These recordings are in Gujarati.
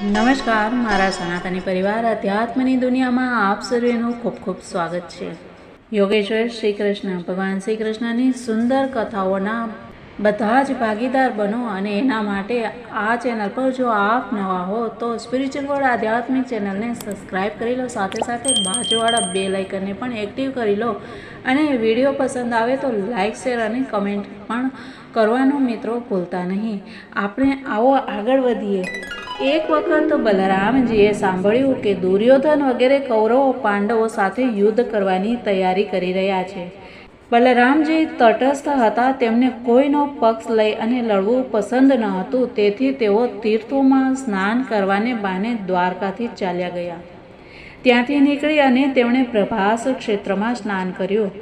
નમસ્કાર, મારા સનાતની પરિવાર, અધ્યાત્મની દુનિયામાં આપ સર્વેનું ખૂબ ખૂબ સ્વાગત છે. યોગેશ્વર શ્રી કૃષ્ણ ભગવાન શ્રી કૃષ્ણની સુંદર કથાઓના બધા જ ભાગીદાર બનો અને એના માટે આ ચેનલ પર જો આપ નવા હો, તો સ્પિરિચ્યુઅલ વર્લ્ડ આધ્યાત્મિક ચેનલને સબસ્ક્રાઈબ કરી લો, સાથે સાથે બાજુવાળા બે લાઇકનને પણ એક્ટિવ કરી લો અને વીડિયો પસંદ આવે તો લાઇક શેર અને કમેન્ટ પણ કરવાનું મિત્રો ભૂલતા નહીં. આપણે આવો આગળ વધીએ. એક વખત બલરામજીએ સાંભળ્યું કે દુર્યોધન વગેરે કૌરવો પાંડવો સાથે યુદ્ધ કરવાની તૈયારી કરી રહ્યા છે. બલરામજી તટસ્થ હતા, તેમને કોઈનો પક્ષ લઈ અને લડવું પસંદ ન હતું, તેથી તેઓ તીર્થોમાં સ્નાન કરવાને બહાને દ્વારકાથી ચાલ્યા ગયા. ત્યાંથી નીકળી અને તેમણે પ્રભાસ ક્ષેત્રમાં સ્નાન કર્યું.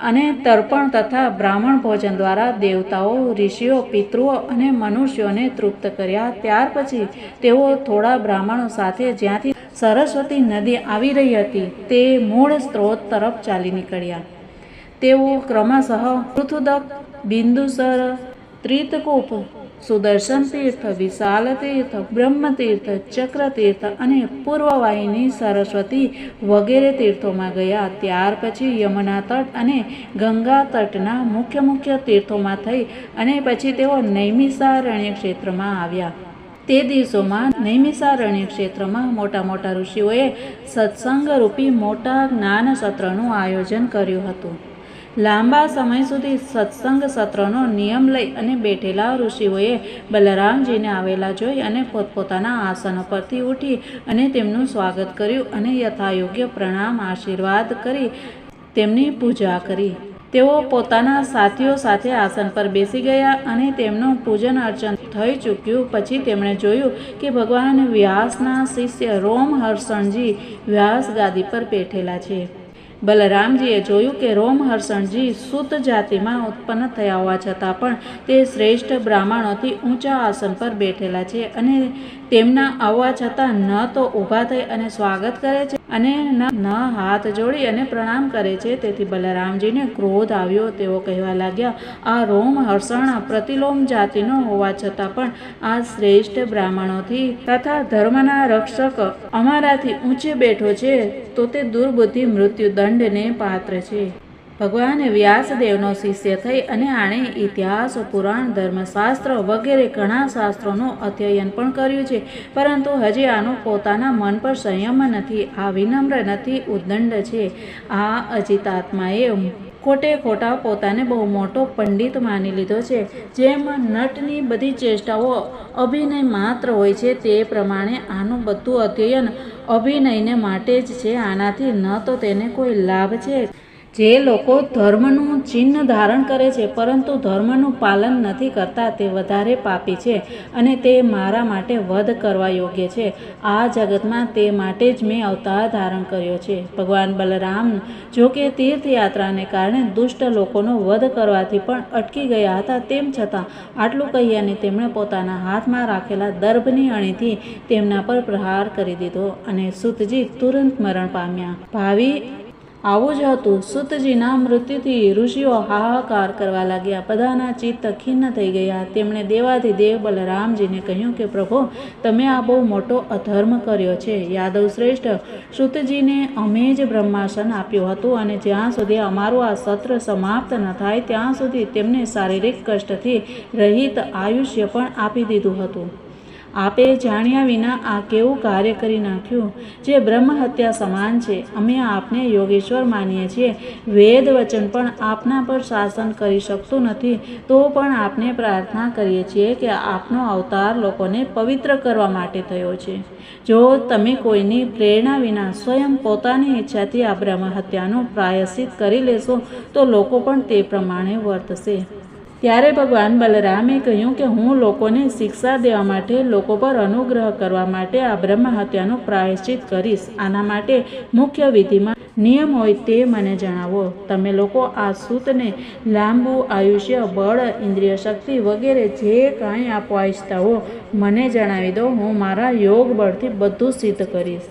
અને તર્પણ તથા બ્રાહ્મણ ભોજન દ્વારા દેવતાઓ, ઋષિઓ, પિતૃઓ અને મનુષ્યોને તૃપ્ત કર્યા. ત્યાર પછી તેઓ થોડા બ્રાહ્મણો સાથે જ્યાંથી સરસ્વતી નદી આવી રહી હતી, તે મૂળ સ્ત્રોત તરફ ચાલી નીકળ્યા. તેઓ ક્રમશઃ પૃથુદક, બિંદુસર, ત્રિતકૂપ સુદર્શન તીર્થ વિશાલ તીર્થ બ્રહ્મતીર્થ ચક્રતીર્થ અને પૂર્વવાહિની સરસ્વતી વગેરે તીર્થોમાં ગયા ત્યાર પછી યમુના તટ અને ગંગા તટના મુખ્ય મુખ્ય તીર્થોમાં થઈ અને પછી તેઓ નૈમિષારણ્ય ક્ષેત્રમાં આવ્યા તે દિવસોમાં નૈમિષારણ્ય ક્ષેત્રમાં મોટા મોટા ઋષિઓએ સત્સંગરૂપી મોટા જ્ઞાન સત્રનું આયોજન કર્યું હતું. લાંબા સમય સુધી સત્સંગ સત્રનો નિયમ લઈ અને બેઠેલા ઋષિઓએ બલરામજીને આવેલા જોઈ અને પોતપોતાના આસનો પરથી ઉઠી અને તેમનું સ્વાગત કર્યું અને યથાયોગ્ય પ્રણામ આશીર્વાદ કરી તેમની પૂજા કરી. તેઓ પોતાના સાથીઓ સાથે આસન પર બેસી ગયા અને તેમનું પૂજન અર્ચન થઈ ચૂક્યું. પછી તેમણે જોયું કે ભગવાન વ્યાસના શિષ્ય રોમ હર્ષણજી વ્યાસ ગાદી પર બેઠેલા છે. બલરામજીએ જોયું કે રોમહર્ષણજી સુત જાતિમાં ઉત્પન્ન થયા હોવા છતાં પણ તે શ્રેષ્ઠ બ્રાહ્મણોથી ઊંચા આસન પર બેઠેલા છે અને તેમના આવવા છતાં ન તો ઊભા થઈ અને સ્વાગત કરે છે. અને ન હાથ જોડી અને પ્રણામ કરે છે. તેથી બલરામજીને ક્રોધ આવ્યો. તેઓ કહેવા લાગ્યા, આ રોમ હર્ષણ પ્રતિલોમ જાતિનો હોવા છતાં પણ આ શ્રેષ્ઠ બ્રાહ્મણોથી તથા ધર્મના રક્ષક અમારાથી ઊંચે બેઠો છે, તો તે દુર્બુદ્ધિ મૃત્યુ દંડને પાત્ર છે. ભગવાન વ્યાસદેવનો શિષ્ય થઈ અને આણે ઇતિહાસ, પુરાણ, ધર્મશાસ્ત્ર વગેરે ઘણા શાસ્ત્રોનું અધ્યયન પણ કર્યું છે. પરંતુ હજી આનો પોતાના મન પર સંયમ નથી, આ વિનમ્ર નથી, ઉદ્દંડ છે. આ અજિતાત્માએ ખોટે ખોટા પોતાને બહુ મોટો પંડિત માની લીધો છે. જેમ નટની બધી ચેષ્ટાઓ અભિનય માત્ર હોય છે, તે પ્રમાણે આનું બધું અધ્યયન અભિનયને માટે જ છે. આનાથી ન તો તેને કોઈ લાભ છે. જે લોકો ધર્મનું ચિહ્ન ધારણ કરે છે, પરંતુ ધર્મનું પાલન નથી કરતા, તે વધારે પાપી છે અને તે મારા માટે વધ કરવા યોગ્ય છે. આ જગતમાં તે માટે જ મેં અવતાર ધારણ કર્યો છે. ભગવાન બલરામ જો કે તીર્થયાત્રાને કારણે દુષ્ટ લોકોનો વધ કરવાથી પણ અટકી ગયા હતા. તેમ છતાં, આટલું કહી અને તેમણે પોતાના હાથમાં રાખેલા દર્ભની અણીથી તેમના પર પ્રહાર કરી દીધો અને સુતજી તુરંત મરણ પામ્યા. ભાવિ આવું જ હતું. સુતજીના મૃત્યુથી ઋષિઓ હાહાકાર કરવા લાગ્યા. બધાના ચિત્ત ખિન્ન થઈ ગયા. તેમણે દેવાધિદેવ બલરામજીને કહ્યું કે, પ્રભુ, તમે આ બહુ મોટો અધર્મ કર્યો છે. યાદવ શ્રેષ્ઠ સુતજીને અમે જ બ્રહ્માસન આપ્યું હતું અને જ્યાં સુધી અમારું આ સત્ર સમાપ્ત ન થાય, ત્યાં સુધી તેમને શારીરિક કષ્ટથી રહિત આયુષ્ય પણ આપી દીધું હતું. આપે જાણ્યા વિના આ કેવું કાર્ય કરી નાખ્યું? જે બ્રહ્મ હત્યા સમાન છે, અમે આપને યોગેશ્વર માનીએ છીએ. વેદ વચન પણ આપના પર શાસન કરી શકતું નથી, તો પણ આપને પ્રાર્થના કરીએ છીએ કે આપનો અવતાર લોકોને પવિત્ર કરવા માટે થયો છે. જો તમે કોઈની પ્રેરણા વિના સ્વયં પોતાની ઈચ્છાથી આ બ્રહ્મ હત્યાનું પ્રાયશ્ચિત કરી લેશો, તો લોકો પણ તે પ્રમાણે વર્તશે. ત્યારે ભગવાન બલરામે કહ્યું કે હું લોકોને શિક્ષા દેવા માટે લોકો પર અનુગ્રહ કરવા માટે આ બ્રહ્મ હત્યાનું પ્રાયશ્ચિત કરીશ. આના માટે મુખ્ય વિધિમાં નિયમ હોય તે મને જણાવો. તમે લોકો આ સૂતને લાંબુ આયુષ્ય, બળ, ઇન્દ્રિય શક્તિ વગેરે જે કાંઈ આપવા ઈચ્છતા હો મને જણાવી દો. હું મારા યોગ બળથી બધું સિદ્ધ કરીશ.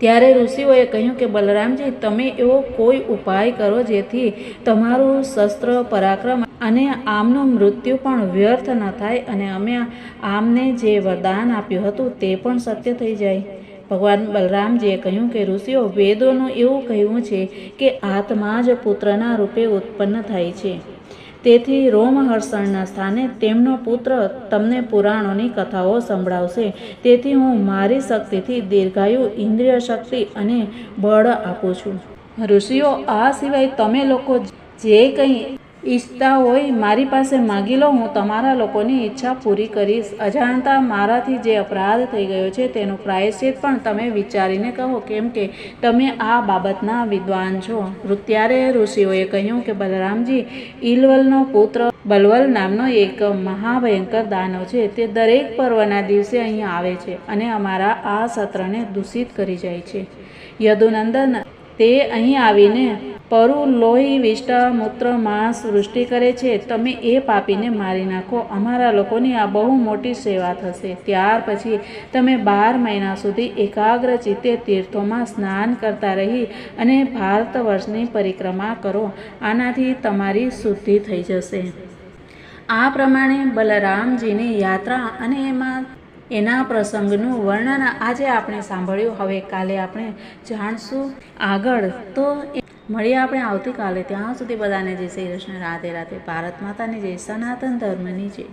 ત્યારે ઋષિઓએ કહ્યું કે, બલરામજી, તમે એવો કોઈ ઉપાય કરો જેથી તમારું શસ્ત્ર પરાક્રમ અને આમનું મૃત્યુ પણ વ્યર્થ ન થાય અને અમે આમને જે વરદાન આપ્યું હતું તે પણ સત્ય થઈ જાય. ભગવાન બલરામજીએ કહ્યું કે, ઋષિઓ, વેદોનું એવું કહ્યું છે કે, આત્મા જ પુત્રના રૂપે ઉત્પન્ન થાય છે. તેથી રોમહર્ષણના સ્થાને તેમનો પુત્ર તમને પુરાણોની કથાઓ સંભળાવશે. તેથી હું મારી શક્તિથી દીર્ઘાયુ ઇન્દ્રિય શક્તિ અને બળ આપું છું. ઋષિઓ, આ સિવાય તમે લોકો જે કંઈ ઈચ્છતા હોય, મારી પાસે માગી લો, હું તમારા લોકોની ઈચ્છા પૂરી કરીશ. અજાણતા મારાથી જે અપરાધ થઈ ગયો છે, તેનું પ્રાયશ્ચિત પણ તમે વિચારીને કહો, કેમ કે તમે આ બાબતના વિદ્વાન છો. ત્યારે ઋષિઓએ કહ્યું કે, બલરામજી ઇલવલનો પુત્ર બલવલ નામનો એક મહાભયંકર દાનવ છે. તે દરેક પર્વના દિવસે અહીં આવે છે અને અમારા આ સત્રને દૂષિત કરી જાય છે. યદુનંદન, તે અહીં આવીને પરુ લોહી વિષ્ટ મૂત્ર, માંસ વૃષ્ટિ કરે છે. તમે એ પાપીને મારી નાખો. અમારા લોકોની આ બહુ મોટી સેવા થશે. ત્યાર પછી તમે બાર મહિના સુધી એકાગ્ર ચિત્તે તીર્થોમાં સ્નાન કરતા રહી અને ભારત વર્ષની પરિક્રમા કરો. આનાથી તમારી શુદ્ધિ થઈ જશે. આ પ્રમાણે બલરામજીની યાત્રા અને એમાં એના પ્રસંગનું વર્ણન આજે આપણે સાંભળ્યું. હવે કાલે આપણે જાણશું આગળ. તો મળીએ આપણે આવતીકાલે. ત્યાં સુધી બધાને જય શ્રી કૃષ્ણ. રાધે રાધે. ભારત માતાની જય. સનાતન ધર્મની જય.